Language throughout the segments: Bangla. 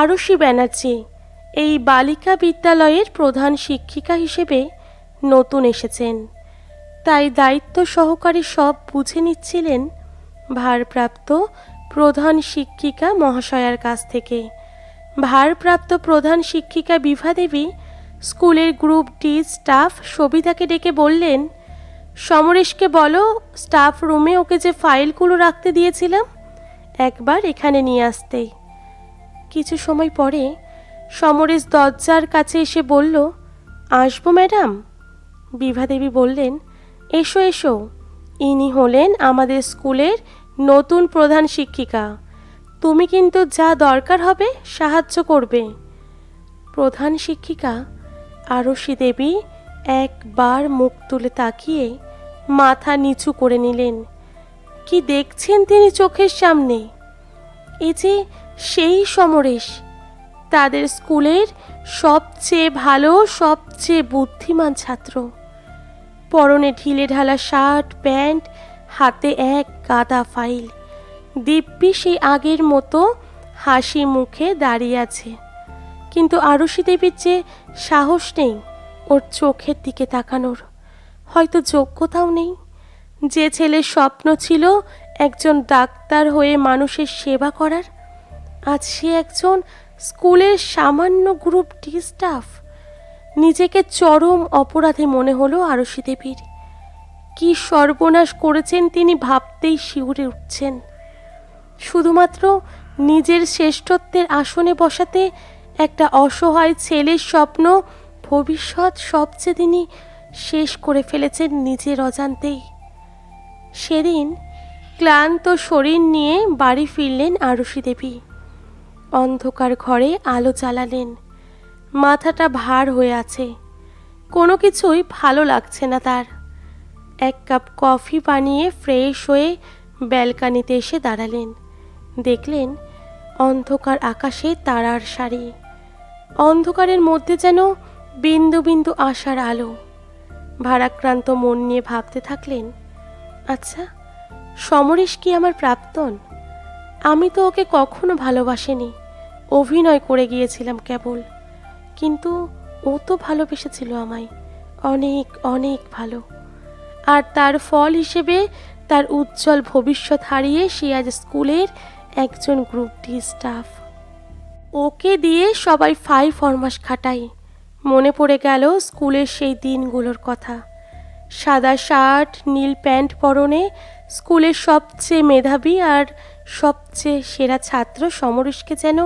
আরশি ব্যানার্জি, এই বালিকা বিদ্যালয়ের প্রধান শিক্ষিকা হিসেবে নতুন এসেছেন। তাই দায়িত্ব সহকারে সব বুঝে নিচ্ছিলেন ভারপ্রাপ্ত প্রধান শিক্ষিকা মহাশয়ার কাছ থেকে। ভারপ্রাপ্ত প্রধান শিক্ষিকা বিভা দেবী স্কুলের গ্রুপ ডি স্টাফ সবিতাকে ডেকে বললেন, সমরেশকে বলো, স্টাফ রুমে ওকে যে ফাইলগুলো রাখতে দিয়েছিলাম, একবার এখানে নিয়ে আসতে। কিছু সময় পরে সমরেশ দরজার কাছে এসে বলল, আসব, ম্যাডাম। বিভাদেবী বললেন, এসো এসো। ইনি হলেন আমাদের স্কুলের নতুন প্রধান শিক্ষিকা। তুমি কিন্তু যা দরকার হবে সাহায্য করবে। প্রধান শিক্ষিকা আরশি দেবী একবার মুখ তুলে তাকিয়ে মাথা নিচু করে নিলেন। কি দেখছেন তিনি চোখের সামনে? এ যে সেই সমরেশ। তাদের স্কুলের সবচেয়ে ভালো, সবচেয়ে বুদ্ধিমান ছাত্র। পরনে ঢিলে ঢালা শার্ট, প্যান্ট, হাতে এক গাদা ফাইল। দিব্যি সেই আগের মতো হাসি মুখে দাঁড়িয়ে আছে। কিন্তু আরশি দেবীর যে সাহস নেই ওর চোখের দিকে তাকানোর। হয়তো যোগ্যতাও নেই। যে ছেলের স্বপ্ন ছিল একজন ডাক্তার হয়ে মানুষের সেবা করার আজ সে একজন স্কুলের সামান্য গ্রুপ ডি স্টাফ। নিজেকে চরম অপরাধে মনে হলো আরশি দেবীর। কি সর্বনাশ করেছেন তিনি ভাবতেই শিউরে উঠছেন। শুধুমাত্র নিজের শ্রেষ্ঠত্বের আসনে বসাতে একটা অসহায় ছেলের স্বপ্ন ভবিষ্যৎ সবচেয়ে তিনি শেষ করে ফেলেছেন নিজের অজান্তেই। সেদিন ক্লান্ত শরীর নিয়ে বাড়ি ফিরলেন আরশি দেবী। অন্ধকার ঘরে আলো চালালেন মাথাটা ভার হয়ে আছে। কোনো কিছুই ভালো লাগছে না তার। এক কাপ কফি বানিয়ে ফ্রেশ হয়ে ব্যালকানিতে এসে দাঁড়ালেন। দেখলেন অন্ধকার আকাশে তারার সারি। অন্ধকারের মধ্যে যেন বিন্দু বিন্দু আশার আলো। ভারাক্রান্ত মন নিয়ে ভাবতে থাকলেন আচ্ছা সমরেশ কি আমার প্রাক্তন? আমি তো ওকে কখনো ভালোবাসিনি। অভিনয় করে গিয়েছিলাম কেবল। কিন্তু ও তো ভালোবেসেছিল আমায়। অনেক অনেক ভালো। আর তার ফল হিসেবে তার উজ্জ্বল ভবিষ্যৎ হারিয়ে সে আজ স্কুলের একজন গ্রুপ ডি স্টাফ ওকে দিয়ে সবাই ফাই ফরমাস খাটাই। মনে পড়ে গেল স্কুলের সেই দিনগুলোর কথা। সাদা শার্ট, নীল প্যান্ট পরনে স্কুলের সবচেয়ে মেধাবী আর সবচেয়ে সেরা ছাত্র সমরেশকে যেন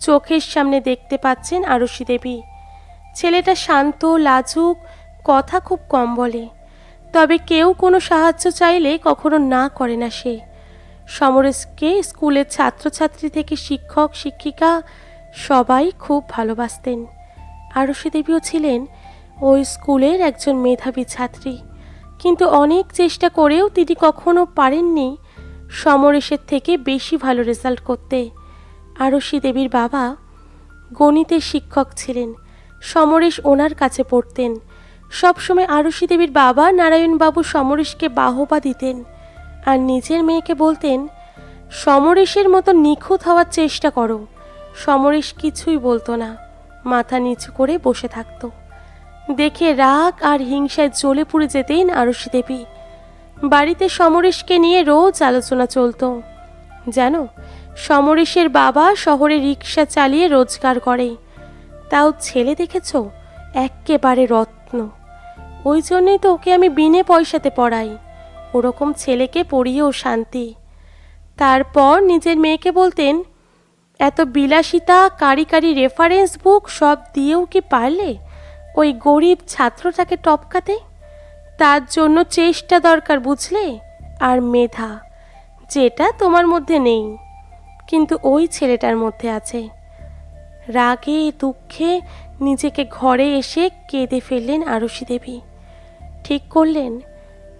চোখের সামনে দেখতে পাচ্ছেন আরশি দেবী। ছেলেটা শান্ত, লাজুক, কথা খুব কম বলে। তবে কেউ কোনো সাহায্য চাইলে কখনো না করে না সে। সমরেশকে স্কুলের ছাত্রছাত্রী থেকে শিক্ষক, শিক্ষিকা সবাই খুব ভালোবাসতেন। আরশি দেবীও ছিলেন ওই স্কুলের একজন মেধাবী ছাত্রী। কিন্তু অনেক চেষ্টা করেও তিনি কখনো পারেননি সমরেশের থেকে বেশি ভালো রেজাল্ট করতে। আরশি দেবীর বাবা গণিতের শিক্ষক ছিলেন। সমরেশ ওনার কাছে পড়তেন। সবসময় আরশি দেবীর বাবা নারায়ণবাবু সমরেশকে বাহবা দিতেন আর নিজের মেয়েকে বলতেন, সমরেশের মতো নিখুঁত হওয়ার চেষ্টা করো সমরেশ কিছুই বলতো না, মাথা নিচু করে বসে থাকত। দেখে রাগ আর হিংসায় জ্বলে পুড়ে যেতেন আরশি দেবী। বাড়িতে সমরেশকে নিয়ে রোজ আলোচনা চলতো। জানো, সমরেশের বাবা শহরে রিক্সা চালিয়ে রোজগার করে। তাও ছেলে দেখেছ? এক্কেবারে রত্ন। ওই জন্যই তো ওকে আমি বিনে পয়সাতে পড়াই। ওরকম ছেলেকে পড়িয়েও শান্তি। তারপর নিজের মেয়েকে বলতেন, এত বিলাসিতা, কারি কারি রেফারেন্স বুক সব দিয়েও কি পারলে ওই গরিব ছাত্রটাকে টপকাতে? তার জন্য চেষ্টা দরকার বুঝলে? আর মেধা। যেটা তোমার মধ্যে নেই, কিন্তু ওই ছেলেটার মধ্যে আছে। রাগে, দুঃখে নিজেকে ঘরে এসে কেঁদে ফেললেন আরশি দেবী। ঠিক করলেন,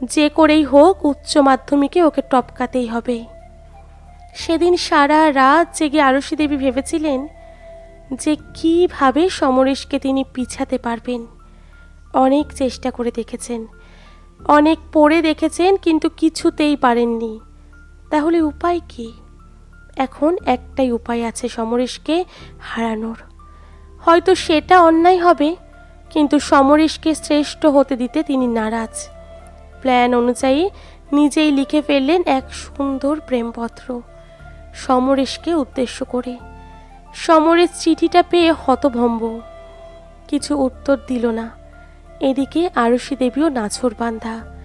যে করেই হোক উচ্চ মাধ্যমিকে ওকে টপকাতেই হবে। সেদিন সারা রাত জেগে আরশি দেবী ভেবেছিলেন যে কীভাবে সমরেশকে তিনি পিছাতে পারবেন। অনেক চেষ্টা করে দেখেছেন, অনেক পড়ে দেখেছেন, কিন্তু কিছুতেই পারেননি। তাহলে উপায় কি? এখন একটাই উপায় আছে সমরেশকে হারানোর। হয়তো সেটা অন্যায় হবে, কিন্তু সমরেশকে শ্রেষ্ঠ হতে দিতে তিনি নারাজ। প্ল্যান অনুযায়ী নিজেই লিখে ফেললেন এক সুন্দর প্রেমপত্র সমরেশকে উদ্দেশ্য করে। সমরেশ চিঠিটা পেয়ে হতভম্ব। কিছু উত্তর দিল না। এদিকে আরশি দেবীও নাছর বান্ধা।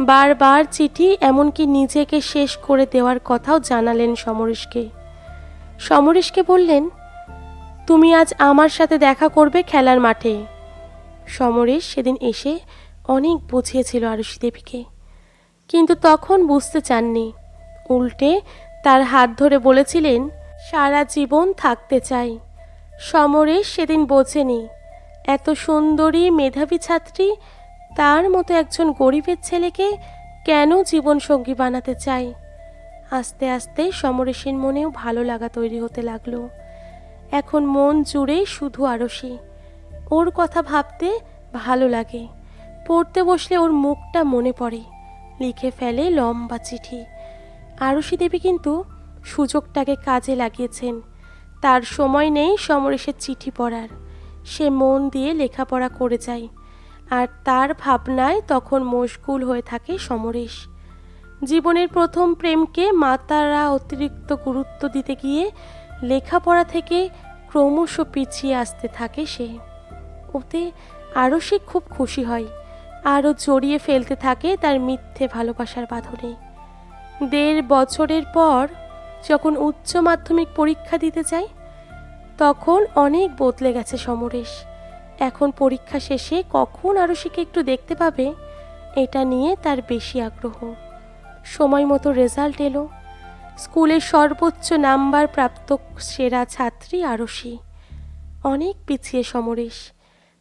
বারবার চিঠি এমনকি নিজেকে শেষ করে দেওয়ার কথাও জানালেন সমরেশকে। সমরেশকে বললেন, তুমি আজ আমার সাথে দেখা করবে খেলার মাঠে। সমরেশ সেদিন এসে অনেক বুঝিয়েছিল আরুষি দেবীকে। কিন্তু তখন বুঝতে চাননি। উল্টে তার হাত ধরে বলেছিলেন, সারা জীবন থাকতে চাই। সমরেশ সেদিন বোঝেনি। এত সুন্দরী মেধাবী ছাত্রী তার মতো একজন গরিবের ছেলেকে কেন জীবনসঙ্গী বানাতে চাই? আস্তে আস্তে সমরেশের মনেও ভালো লাগা তৈরি হতে লাগল। এখন মন জুড়ে শুধু আরশি ওর কথা ভাবতে ভালো লাগে। পড়তে বসলে ওর মুখটা মনে পড়ে। লিখে ফেলে লম্বা চিঠি। আরশি দেবী কিন্তু সুযোগটাকে কাজে লাগিয়েছেন। তার সময় নেই সমরেশের চিঠি পড়ার। সে মন দিয়ে লেখাপড়া করে যায়। আর তার ভাবনায় তখন মশগুল হয়ে থাকে সমরেশ। জীবনের প্রথম প্রেমকে মাতারা অতিরিক্ত গুরুত্ব দিতে গিয়ে লেখাপড়া থেকে ক্রমশ পিছিয়ে আসতে থাকে সে। ওতে আরও সে খুব খুশি হয়, আরও জড়িয়ে ফেলতে থাকে তার মিথ্যে ভালোবাসার বাঁধনে। দেড় বছরের পর যখন উচ্চ মাধ্যমিক পরীক্ষা দিতে যায়, তখন অনেক বদলে গেছে সমরেশ। এখন পরীক্ষা শেষে কখন আরশিকে একটু দেখতে পাবে, এটা নিয়ে তার বেশি আগ্রহ। সময় মতো রেজাল্ট এলো। স্কুলের সর্বোচ্চ নাম্বার প্রাপ্ত সেরা ছাত্রী আরশি। অনেক পিছিয়ে সমরেশ।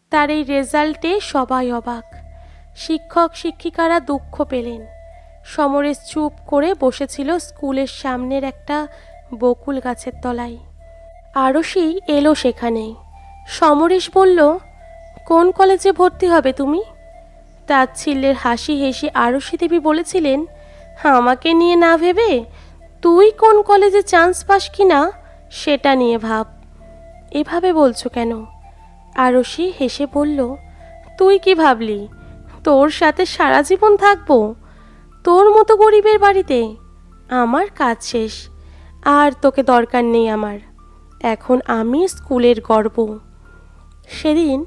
তার এই রেজাল্টে সবাই অবাক। শিক্ষক, শিক্ষিকারা দুঃখ পেলেন। সমরেশ চুপ করে বসেছিল স্কুলের সামনের একটা বকুল গাছের তলায়। আরশি এলো সেখানে সমরেশ বলল, কোন কলেজে ভর্তি হবে তুমি? তাচ্ছিল্যের হাসি হেসে আরশি দেবী বলেছিলেন, আমাকে নিয়ে না ভেবে তুই কোন কলেজে চান্স পাস কি না, সেটা নিয়ে ভাব। এভাবে বলছো কেন? আরশি হেসে বলল, তুই কি ভাবলি? তোর সাথে সারা জীবন থাকব? তোর মতো গরিবের বাড়িতে? আমার কাজ শেষ। আর তোকে দরকার নেই আমার। এখন আমি স্কুলের গর্ব। সেদিন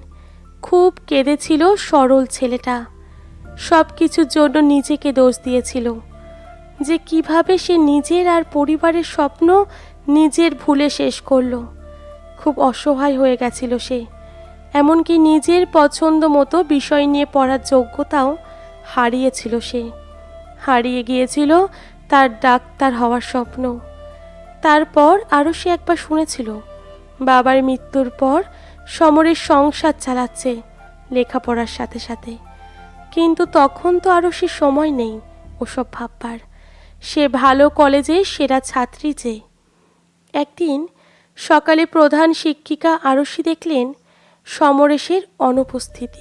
খুব কেঁদেছিল সরল ছেলেটা। সব কিছুর জন্য নিজেকে দোষ দিয়েছিল। যে কীভাবে সে নিজের আর পরিবারের স্বপ্ন নিজের ভুলে শেষ করল। খুব অসহায় হয়ে গেছিল সে। এমনকি নিজের পছন্দ মতো বিষয় নিয়ে পড়ার যোগ্যতাও হারিয়েছিল সে। হারিয়ে গিয়েছিল তার ডাক্তার হওয়ার স্বপ্ন। তারপর আরও সে একবার শুনেছিল, বাবার মৃত্যুর পর সমরের সংসার চালাচ্ছে লেখাপড়ার সাথে সাথে। কিন্তু তখন তো আরও সে সময় নেই ওসব ভাববার। সে ভালো কলেজে সেরা ছাত্রী যে। একদিন সকালে প্রধান শিক্ষিকা আরশি দেখলেন সমরেশের অনুপস্থিতি।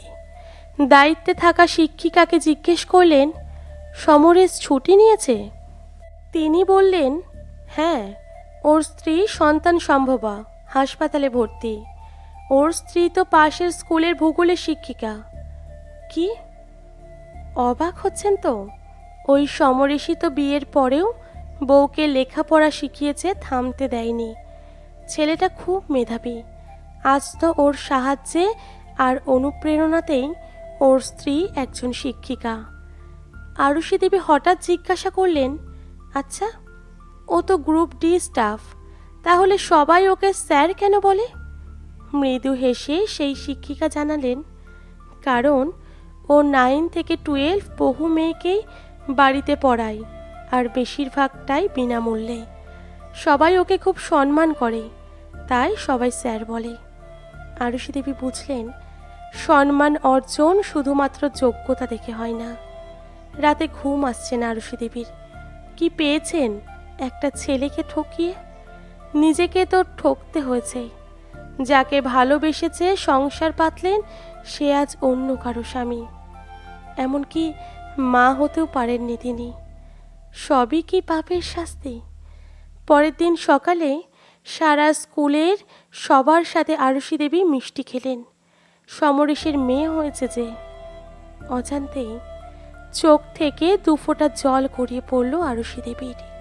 দায়িত্বে থাকা শিক্ষিকাকে জিজ্ঞেস করলেন, সমরেশ ছুটি নিয়েছে? তিনি বললেন হ্যাঁ ওর স্ত্রী সন্তান সম্ভবা, হাসপাতালে ভর্তি। ওর স্ত্রী তো পাশের স্কুলের ভূগোলের শিক্ষিকা। কি? অবাক হচ্ছেন তো? ওই সমরেশী তো বিয়ের পরেও বউকে লেখাপড়া শিখিয়েছে, থামতে দেয়নি। ছেলেটা খুব মেধাবী। আজ তো ওর সাহায্যে আর অনুপ্রেরণাতেই ওর স্ত্রী একজন শিক্ষিকা। আরুষি দেবী হঠাৎ জিজ্ঞাসা করলেন আচ্ছা ও তো গ্রুপ ডি স্টাফ, তাহলে সবাই ওকে স্যার কেন বলে? মৃদু হেসে সেই শিক্ষিকা জানালেন, কারণ ও নাইন থেকে টুয়েলভ বহু মেয়েকেই বাড়িতে পড়ায় আর বেশিরভাগটাই বিনামূল্যে। সবাই ওকে খুব সম্মান করে, তাই সবাই স্যার বলে। আরুষি দেবী বুঝলেন, সম্মান অর্জন শুধুমাত্র যোগ্যতা দেখে হয় না। রাতে ঘুম আসছে না আরুষি দেবীর কি পেয়েছেন একটা ছেলেকে ঠকিয়ে? নিজেকে তো ঠকতে হয়েছে। যাকে ভালোবেসেছে সংসার পাতলেন, সে আজ অন্য কারও স্বামী। এমনকি মা হতেও পারেননি তিনি। সবই কি পাপের শাস্তি? পরের দিন সকালে সারা স্কুলের সবার সাথে আরুষি দেবী মিষ্টি খেলেন। সমরেশের মেয়ে হয়েছে যে। অজান্তেই চোখ থেকে দুফোঁটা জল গড়িয়ে পড়ল আরুষি দেবীর।